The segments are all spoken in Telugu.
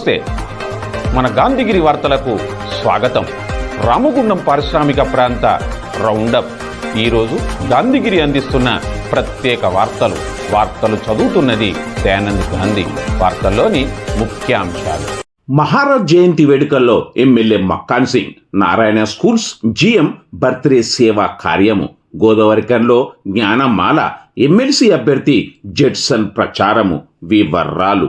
నమస్తే. మన గాంధీగిరి వార్తలకు స్వాగతం. రామగుండం పారిశ్రామిక ప్రాంత రౌండప్. ఈరోజు గాంధీగిరి అందిస్తున్న ప్రత్యేక వార్తలు. వార్తలు చదువుతున్నది దయానంద్ గాంధీ. వార్తల్లోని ముఖ్యాంశాలు. మహారాజ్ జయంతి వేడుకల్లో MLA Makkan Singh Narayana schools GM birthday సేవా కార్యము గోదావరికంలో జ్ఞానమాల ఎమ్మెల్సీ అభ్యర్థి జెట్సన్ ప్రచారము వివర్రాలు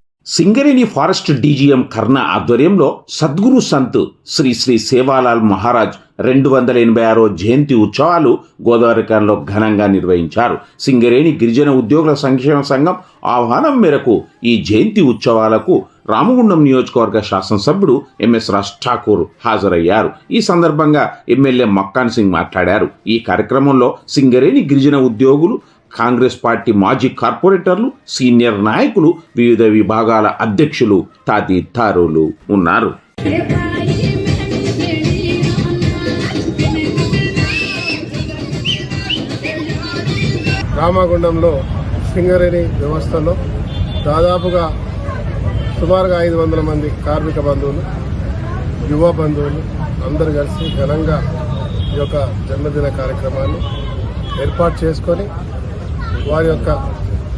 Singareni forest DGM Karna ఆధ్వర్యంలో సద్గురు సంత్ శ్రీ శ్రీ సేవాలాల్ మహారాజ్ రెండు వందల ఎనభై ఆరో జయంతి ఉత్సవాలు గోదావరికంలో ఘనంగా నిర్వహించారు. సింగరేణి గిరిజన ఉద్యోగుల సంక్షేమ సంఘం ఆహ్వానం మేరకు ఈ జయంతి ఉత్సవాలకు రామగుండం నియోజకవర్గ శాసనసభ్యుడు ఎంఎస్ రాజ్ ఠాకూర్ హాజరయ్యారు. ఈ సందర్భంగా ఎమ్మెల్యే మక్కాన్ సింగ్ మాట్లాడారు. ఈ కార్యక్రమంలో సింగరేణి గిరిజన ఉద్యోగులు కాంగ్రెస్ పార్టీ మాజీ కార్పొరేటర్లు సీనియర్ నాయకులు వివిధ విభాగాల అధ్యక్షులు తదితరులు ఉన్నారు. రామగుండంలో సింగరేణి వ్యవస్థలో దాదాపుగా సుమారుగా ఐదు వందల మంది కార్మిక బంధువులు యువ బంధువులు అందరు కలిసి ఘనంగా ఈ యొక్క జన్మదిన కార్యక్రమాన్ని ఏర్పాటు చేసుకొని వారి యొక్క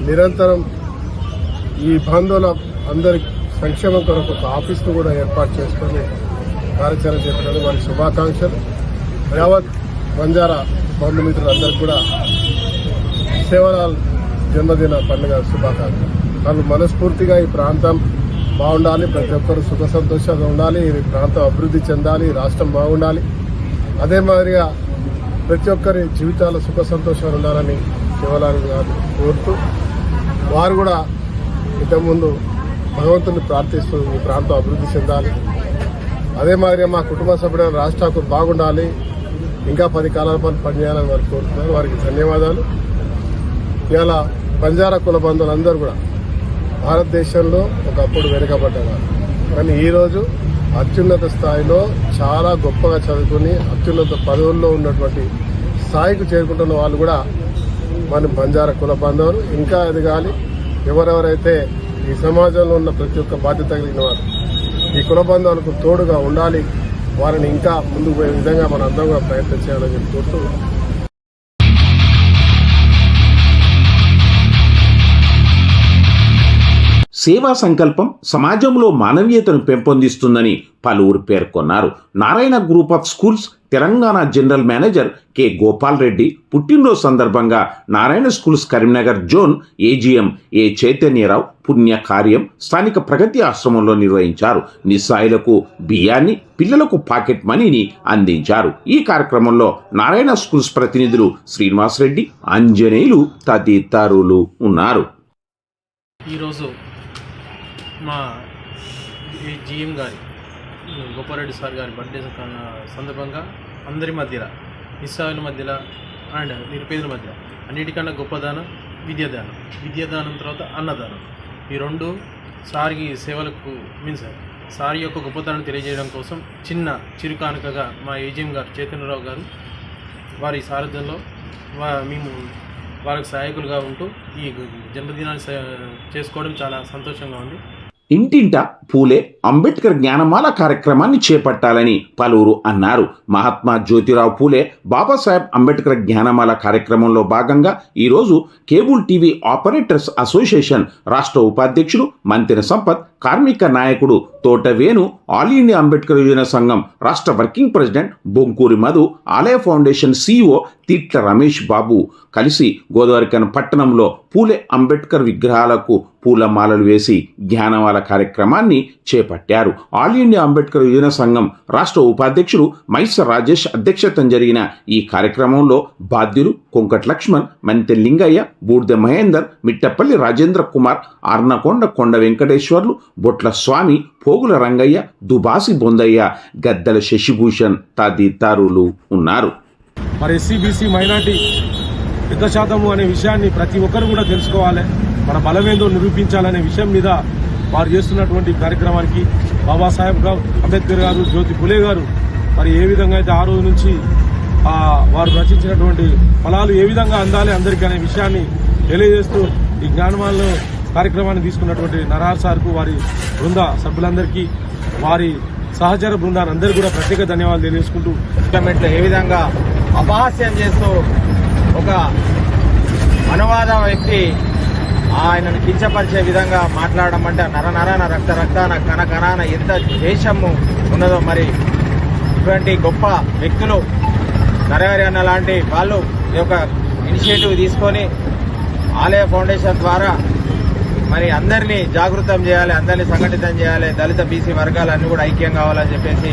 నిరంతరం ఈ బంధువుల అందరి సంక్షేమం కొరకు ఒక ఆఫీస్ను కూడా ఏర్పాటు చేసుకొని కార్యాచరణ చేపట్టడం వారి శుభాకాంక్షలు. యావత్ బంజారా బంధుమిత్రులందరికీ కూడా సేవలాల్ జన్మదిన పండుగ శుభాకాంక్షలు. వాళ్ళు మనస్ఫూర్తిగా ఈ ప్రాంతం బాగుండాలి ప్రతి ఒక్కరు సుఖ సంతోషంగా ఉండాలి ఈ ప్రాంతం అభివృద్ధి చెందాలి రాష్ట్రం బాగుండాలి. అదే మాదిరిగా ప్రతి ఒక్కరి జీవితాలు సుఖ సంతోషాలు ఉండాలని శివలాల్ గారు కోరుతూ వారు కూడా ఇంతకుముందు భగవంతుని ప్రార్థిస్తూ ఈ ప్రాంతం అభివృద్ధి చెందాలి. అదే మాదిరిగా మా కుటుంబ సభ్యుడైన రాజ్ ఠాకూర్ బాగుండాలి. ఇంకా పది కాలాల పాటు పనిచేయాలని వారు కోరుతున్నారు. వారికి ధన్యవాదాలు. ఇలా బంజారా కుల బంధువులందరూ కూడా భారతదేశంలో ఒకప్పుడు వెనుకబడ్డవారు కానీ ఈరోజు అత్యున్నత స్థాయిలో చాలా గొప్పగా చదువుకుని అత్యున్నత పదవుల్లో ఉన్నటువంటి స్థాయికి చేరుకుంటున్న వాళ్ళు కూడా మన బంజారా కుల బంధువులు ఇంకా ఎదగాలి. ఎవరెవరైతే ఈ సమాజంలో ఉన్న ప్రతి ఒక్క బాధ్యత కలిగిన వారు ఈ కుల బంధువులకు తోడుగా ఉండాలి. వారిని ఇంకా ముందుకు పోయే విధంగా మన అందరం కూడా ప్రయత్నం చేయాలని చెప్పి సేవా సంకల్పం సమాజంలో మానవీయతను పెంపొందిస్తుందని పలువురు పేర్కొన్నారు. Narayana group of schools Telangana general manager K. Gopal Reddy పుట్టినరోజు సందర్భంగా Narayana schools Karimnagar zone AGM A. Chaitanya Rao పుణ్య కార్యం స్థానిక ప్రగతి ఆశ్రమంలో నిర్వహించారు. నిస్సాయులకు బియ్యాన్ని పిల్లలకు పాకెట్ మనీని అందించారు. ఈ కార్యక్రమంలో నారాయణ స్కూల్స్ ప్రతినిధులు శ్రీనివాస్ రెడ్డి ఆంజనేయులు తదితరులు ఉన్నారు. ఈరోజు మా ఈ జిఎం గారి గోపారెడ్డి సార్ గారి బర్త్డే సందర్భంగా అందరి మధ్యలో నిస్సాయుల మధ్యలో అండ్ నిరుపేదల మధ్య అన్నిటికన్నా గొప్పదానం విద్యాదానం విద్యాదానం తర్వాత అన్నదానం. ఈ రెండు సార్కి సేవలకు మీన్స్ సార్ యొక్క గొప్పతనాన్ని తెలియజేయడం కోసం చిన్న చిరుకానుకగా మా ఏజిఎం గారు చైతన్యరావు గారు వారి సారథ్యంలో వా మేము వారికి సహాయకులుగా ఉంటూ ఈ జన్మదినాన్ని చేసుకోవడం చాలా సంతోషంగా ఉంది. ఇంటింట పూలే అంబేద్కర్ జ్ఞానమాల కార్యక్రమాన్ని చేపట్టాలని పలువురు అన్నారు. మహాత్మా జ్యోతిరావు పూలే బాబాసాహెబ్ అంబేద్కర్ జ్ఞానమాల కార్యక్రమంలో భాగంగా ఈరోజు కేబుల్ టీవీ ఆపరేటర్స్ అసోసియేషన్ రాష్ట్ర ఉపాధ్యక్షుడు మంతిన సంపత్ కార్మిక నాయకుడు తోట వేణు ఆల్ ఇండియా అంబేద్కర్ యువజన సంఘం రాష్ట్ర working president Bonkuri Madhu Alaya foundation CEO Titla Ramesh Babu. కలిసి గోదావరికన్ పట్టణంలో పూలే అంబేద్కర్ విగ్రహాలకు పూలమాలలు వేసి జ్ఞానమాల కార్యక్రమాన్ని చేపట్టారు. ఆల్ ఇండియా అంబేద్కర్ యువజన సంఘం రాష్ట్ర ఉపాధ్యక్షుడు మైసర్ రాజేష్ అధ్యక్షతన జరిగిన ఈ కార్యక్రమంలో బాధ్యులు కొంకట్ లక్ష్మణ్ మంతె లింగయ్య బూడిద మహేందర్ మిట్టపల్లి రాజేంద్ర కుమార్ ఆర్నకొండ కొండ వెంకటేశ్వర్లు బొట్ల స్వామి పోగుల రంగయ్య దుబాసి బొందయ్య గద్దెల శశిభూషణ్ తదితరులు ఉన్నారు. మరి ఎస్సీబీసీ మైనార్టీ పెద్ద శాతము అనే విషయాన్ని ప్రతి ఒక్కరు కూడా తెలుసుకోవాలి. మన బలమేందో నిరూపించాలనే విషయం మీద వారు చేస్తున్నటువంటి కార్యక్రమానికి బాబాసాహెబ్ గా- అంబేద్కర్ గారు జ్యోతి పులే గారు మరి ఏ విధంగా అయితే ఆ రోజు నుంచి వారు రచించినటువంటి ఫలాలు ఏ విధంగా అందాలి అందరికీ అనే విషయాన్ని తెలియజేస్తూ ఈ జ్ఞానమాలలో కార్యక్రమాన్ని తీసుకున్నటువంటి నరార్ సార్కు వారి బృంద సభ్యులందరికీ వారి సహచర బృందాన్ని అందరికీ కూడా ప్రత్యేక ధన్యవాదాలు తెలియజేసుకుంటూ పార్లమెంట్లో ఏ విధంగా అపహాస్యం చేస్తూ ఒక అనువాద వ్యక్తి ఆయనను కించపరిచే విధంగా మాట్లాడడం అంటే నర నరాన రక్త రక్తాన కణ కణాన ఎంత దేశము ఉన్నదో మరి ఇటువంటి గొప్ప వ్యక్తులు నరహరి అన్న లాంటి వాళ్ళు ఈ యొక్క ఇనిషియేటివ్ తీసుకొని ఆలయ ఫౌండేషన్ ద్వారా మరి అందరినీ జాగృతం చేయాలి అందరినీ సంఘటితం చేయాలి దళిత బీసీ వర్గాలన్నీ కూడా ఐక్యం కావాలని చెప్పేసి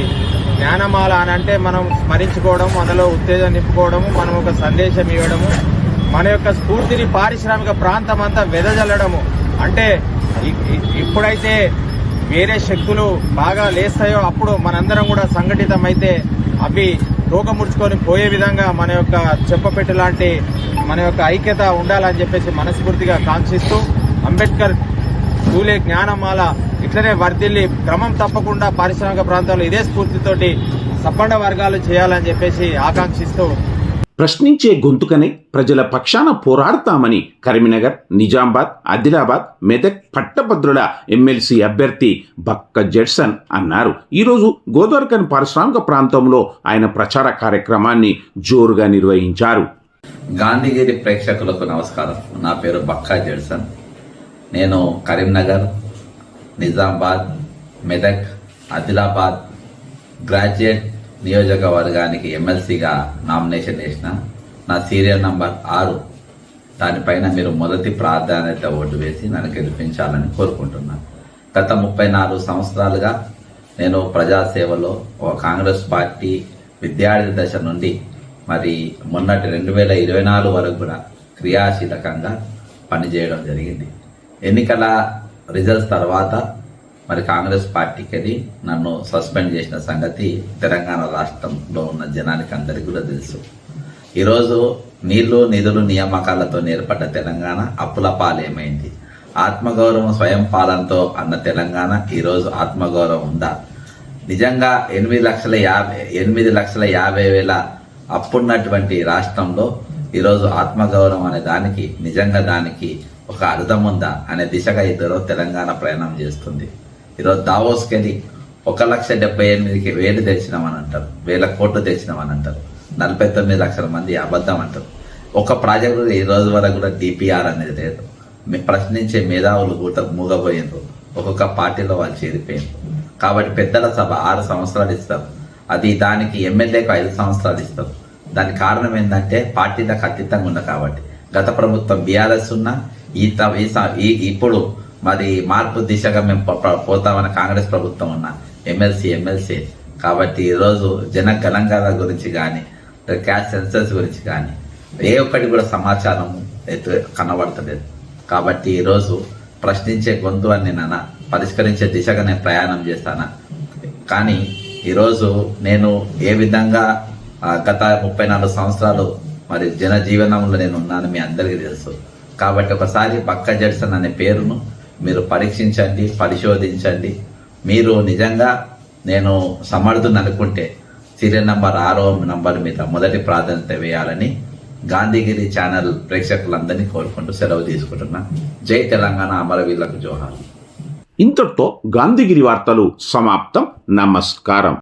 జ్ఞానమాల అని అంటే మనం స్మరించుకోవడం మనలో ఉత్తేజం నింపుకోవడము మనం ఒక సందేశం ఇవ్వడము మన యొక్క స్ఫూర్తిని పారిశ్రామిక ప్రాంతం అంతా వెదజల్లడము. అంటే ఇప్పుడైతే వేరే శక్తులు బాగా లేస్తాయో అప్పుడు మనందరం కూడా సంఘటితం అయితే అవి తోకముడుచుకొని పోయే విధంగా మన యొక్క చెప్పపెట్టు లాంటి మన యొక్క ఐక్యత ఉండాలని చెప్పేసి మనస్ఫూర్తిగా కాంక్షిస్తూ అంబేద్కర్ పూలే జ్ఞానమాల ఇట్లనే వర్ధిల్లి క్రమం తప్పకుండా పారిశ్రామిక ప్రాంతాల్లో ఇదే స్ఫూర్తితోటి సబ్బండ వర్గాలు చేయాలని చెప్పేసి ఆకాంక్షిస్తూ ప్రశ్నించే గొంతుకనే ప్రజల పక్షాన పోరాడతామని కరీంనగర్ నిజామాబాద్ ఆదిలాబాద్ మెదక్ పట్టభద్రుల ఎమ్మెల్సీ అభ్యర్థి బక్క జెడ్సన్ అన్నారు. ఈరోజు గోదావరికన్ పారిశ్రామిక ప్రాంతంలో ఆయన ప్రచార కార్యక్రమాన్ని జోరుగా నిర్వహించారు. గాంధీగిరి ప్రేక్షకులకు నమస్కారం. నా పేరు బక్కా జెడ్సన్. నేను కరీంనగర్ నిజామాబాద్ మెదక్ ఆదిలాబాద్ గ్రాడ్యుయేట్ నియోజకవర్గానికి ఎమ్మెల్సీగా నామినేషన్ వేసిన నా సీరియల్ నంబర్ ఆరు. దానిపైన మీరు మొదటి ప్రాధాన్యత ఓటు వేసి నన్ను గెలిపించాలని కోరుకుంటున్నాను గత ముప్పై నాలుగు సంవత్సరాలుగా నేను ప్రజాసేవలో ఒక కాంగ్రెస్ పార్టీ విద్యార్థి దశ నుండి మరి మొన్నటి రెండు వేల ఇరవై నాలుగు వరకు కూడా క్రియాశీలకంగా పనిచేయడం జరిగింది. ఎన్నికల రిజల్ట్స్ తర్వాత మరి కాంగ్రెస్ పార్టీకి వెళ్ళి నన్ను సస్పెండ్ చేసిన సంగతి తెలంగాణ రాష్ట్రంలో ఉన్న జనానికి అందరికీ కూడా తెలుసు. ఈరోజు నీళ్ళు నిధులు నియామకాలతో ఏర్పడ్డ తెలంగాణ అప్పుల పాలేమైంది. ఆత్మగౌరవం స్వయం పాలనతో అన్న తెలంగాణ ఈరోజు ఆత్మగౌరవం ఉందా? నిజంగా ఎనిమిది లక్షల యాభై ఎనిమిది లక్షల యాభై వేల అప్పున్నటువంటి రాష్ట్రంలో ఈరోజు ఆత్మగౌరవం అనే దానికి నిజంగా దానికి ఒక అర్థం ఉందా అనే దిశగా ఈరోజు తెలంగాణ ప్రయాణం చేస్తుంది. ఈరోజు దావోస్కెళ్ళి ఒక లక్ష డెబ్బై ఎనిమిదికి వేలు తెచ్చినామని అంటారు వేల కోట్లు తెచ్చినామని అంటారు నలభై తొమ్మిది లక్షల మంది అబద్ధం అంటారు ఒక ప్రాజెక్టు ఈ రోజు వరకు కూడా డిపిఆర్ అనేది లేదు. ప్రశ్నించే మేధావులు కూడా మూగపోయినారు ఒక్కొక్క పార్టీలో వాళ్ళు చేరిపోయారు కాబట్టి పెద్దల సభ ఆరు సంవత్సరాలు ఇస్తారు. అది దానికి ఎమ్మెల్యేకు ఐదు సంవత్సరాలు ఇస్తారు. దానికి కారణం ఏంటంటే పార్టీలకు అతీతంగా ఉన్న కాబట్టి. గత ప్రభుత్వం బీఆర్ఎస్ ఉన్నా ఈ ఈ ఇప్పుడు మరి మార్పు దిశగా మేము పోతామని కాంగ్రెస్ ప్రభుత్వం ఉన్న ఎమ్మెల్సీ ఎమ్మెల్సీ. కాబట్టి ఈరోజు జన గణంగాల గురించి కానీ క్యాష్ సెన్సర్స్ గురించి కానీ ఏ ఒక్కటి కూడా సమాచారం కనబడతలేదు. కాబట్టి ఈరోజు ప్రశ్నించే గొంతు అని నేను పరిష్కరించే దిశగా నేను ప్రయాణం చేస్తానా? కానీ ఈరోజు నేను ఏ విధంగా గత ముప్పై నాలుగు సంవత్సరాలు మరి జనజీవనంలో నేను ఉన్నాను మీ అందరికీ తెలుసు. కాబట్టి ఒకసారి పక్క జడ్సన్ అనే పేరును మీరు పరీక్షించండి పరిశోధించండి. మీరు నిజంగా నేను సమర్థుని అనుకుంటే సీరియల్ నంబర్ ఆరో నంబర్ మీద మొదటి ప్రాధాన్యత వేయాలని గాంధీగిరి ఛానల్ ప్రేక్షకులందరినీ కోరుకుంటూ సెలవు తీసుకుంటున్నా. జై తెలంగాణ అమరవీరులకు జోహార్. ఇంతటితో గాంధీగిరి వార్తలు సమాప్తం. నమస్కారం.